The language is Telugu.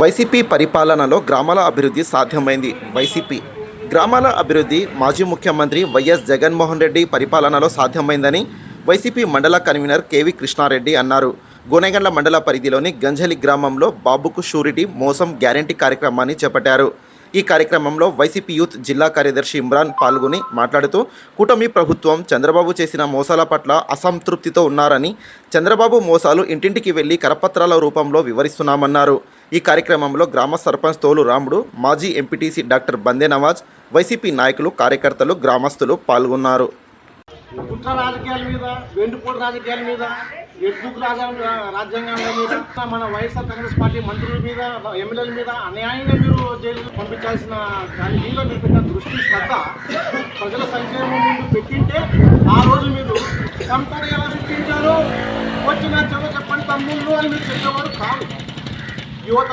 వైసీపీ పరిపాలనలో గ్రామాల అభివృద్ధి సాధ్యమైంది. వైసీపీ గ్రామాల అభివృద్ధి మాజీ ముఖ్యమంత్రి వైఎస్ జగన్మోహన్ రెడ్డి పరిపాలనలో సాధ్యమైందని వైసీపీ మండల కన్వీనర్ కేవి కృష్ణారెడ్డి అన్నారు. గోనెగండ్ల మండల పరిధిలోని గంజలి గ్రామంలో బాబుకు షూరిటీ మోసం గ్యారంటీ కార్యక్రమాన్ని చేపట్టారు. ఈ కార్యక్రమంలో వైసీపీ యూత్ జిల్లా కార్యదర్శి ఇమ్రాన్ పాల్గొని మాట్లాడుతూ కూటమి ప్రభుత్వం చంద్రబాబు చేసిన మోసాల పట్ల అసంతృప్తితో ఉన్నారని చంద్రబాబు మోసాలు ఇంటింటికి వెళ్ళి కరపత్రాల రూపంలో వివరిస్తున్నామన్నారు. ఈ కార్యక్రమంలో గ్రామ సర్పంచ్ తోలు రాముడు మాజీ MPTC doctor Bande Nawaz YCP నాయకులు కార్యకర్తలు గ్రామస్తులు పాల్గొన్నారు. కుట్ర రాజకీయాల మీద వెండిపోటు రాజకీయాల మీద ఎడ్బుక్ రాజా రాజ్యాంగాల మీద మన వైఎస్ఆర్ కాంగ్రెస్ పార్టీ మంత్రుల మీద ఎమ్మెల్యేల మీద అన్యాయంగా మీరు జైలుకు పంపించాల్సిన దాని మీద మీరు పెట్టిన దృష్టి శ్రద్ధ ప్రజల సంక్షేమం పెట్టింటే ఆ రోజు మీరు సంపద ఎలా సృష్టించారు. వచ్చిన చెవ చెప్పండి తమ్ముళ్ళు అని మీరు చెప్పేవారు కాదు. you want the